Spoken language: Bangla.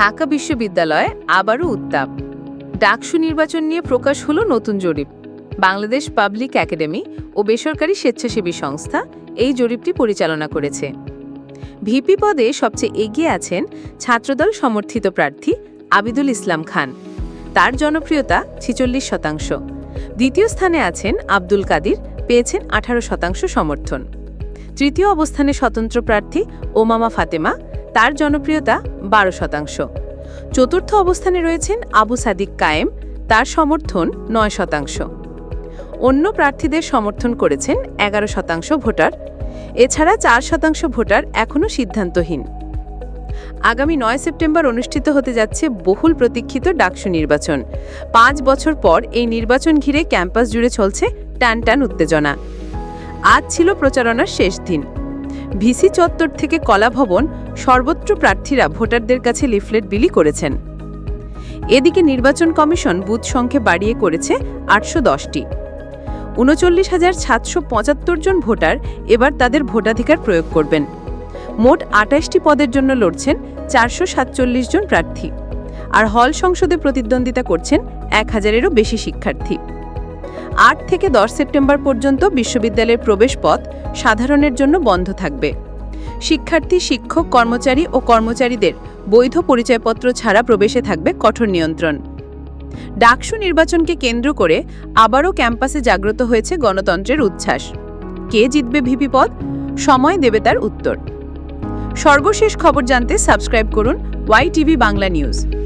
ঢাকা বিশ্ববিদ্যালয়ে আবারও উত্তাপ। ডাকসু নির্বাচন নিয়ে প্রকাশ হলো নতুন জরিপ। বাংলাদেশ পাবলিক একাডেমি ও বেসরকারি স্বেচ্ছাসেবী সংস্থা এই জরিপটি পরিচালনা করেছে। ভিপি পদে সবচেয়ে এগিয়ে আছেন ছাত্রদল সমর্থিত প্রার্থী আবিদুল ইসলাম খান। তার জনপ্রিয়তা ছিচল্লিশ শতাংশ। দ্বিতীয় স্থানে আছেন আব্দুল কাদির, পেয়েছেন আঠারো শতাংশ সমর্থন। তৃতীয় অবস্থানে স্বতন্ত্র প্রার্থী ওমামা ফাতেমা তার জনপ্রিয়তা বারো শতাংশ। চতুর্থ অবস্থানে রয়েছেন আবু সাদিক কায়েম, তার সমর্থন নয় শতাংশ। অন্য প্রার্থীদের সমর্থন করেছেন এগারো শতাংশ ভোটার। এছাড়া চার শতাংশ ভোটার এখনও সিদ্ধান্তহীন। আগামী নয় সেপ্টেম্বর অনুষ্ঠিত হতে যাচ্ছে বহুল প্রতীক্ষিত ডাকসু নির্বাচন। পাঁচ বছর পর এই নির্বাচন ঘিরে ক্যাম্পাস জুড়ে চলছে টান টান উত্তেজনা। আজ ছিল প্রচারণার শেষ দিন। ভিসি চত্বর থেকে কলা ভবন সর্বত্র প্রার্থীরা ভোটারদের কাছে লিফলেট বিলি করেছেন। এদিকে নির্বাচন কমিশন বুথ সংখ্যা বাড়িয়ে করেছে আটশো দশটি। উনচল্লিশ হাজার সাতশো পঁচাত্তর জন ভোটার এবার তাদের ভোটাধিকার প্রয়োগ করবেন। মোট আটাইশটি পদের জন্য লড়ছেন চারশো সাতচল্লিশ জন প্রার্থী। আর হল সংসদে প্রতিদ্বন্দ্বিতা করছেন এক হাজারেরও বেশি শিক্ষার্থী। আট থেকে দশ সেপ্টেম্বর পর্যন্ত বিশ্ববিদ্যালয়ের প্রবেশ পথ সাধারণের জন্য বন্ধ থাকবে। শিক্ষার্থী, শিক্ষক, কর্মচারী ও কর্মচারীদের বৈধ পরিচয়পত্র ছাড়া প্রবেশে থাকবে কঠোর নিয়ন্ত্রণ। ডাকসু নির্বাচনকে কেন্দ্র করে আবারও ক্যাম্পাসে জাগ্রত হয়েছে গণতন্ত্রের উচ্ছ্বাস। কে জিতবে ভিপি পদ? সময় দেবে তার উত্তর। সর্বশেষ খবর জানতে সাবস্ক্রাইব করুন ওয়াই টিভি বাংলা নিউজ।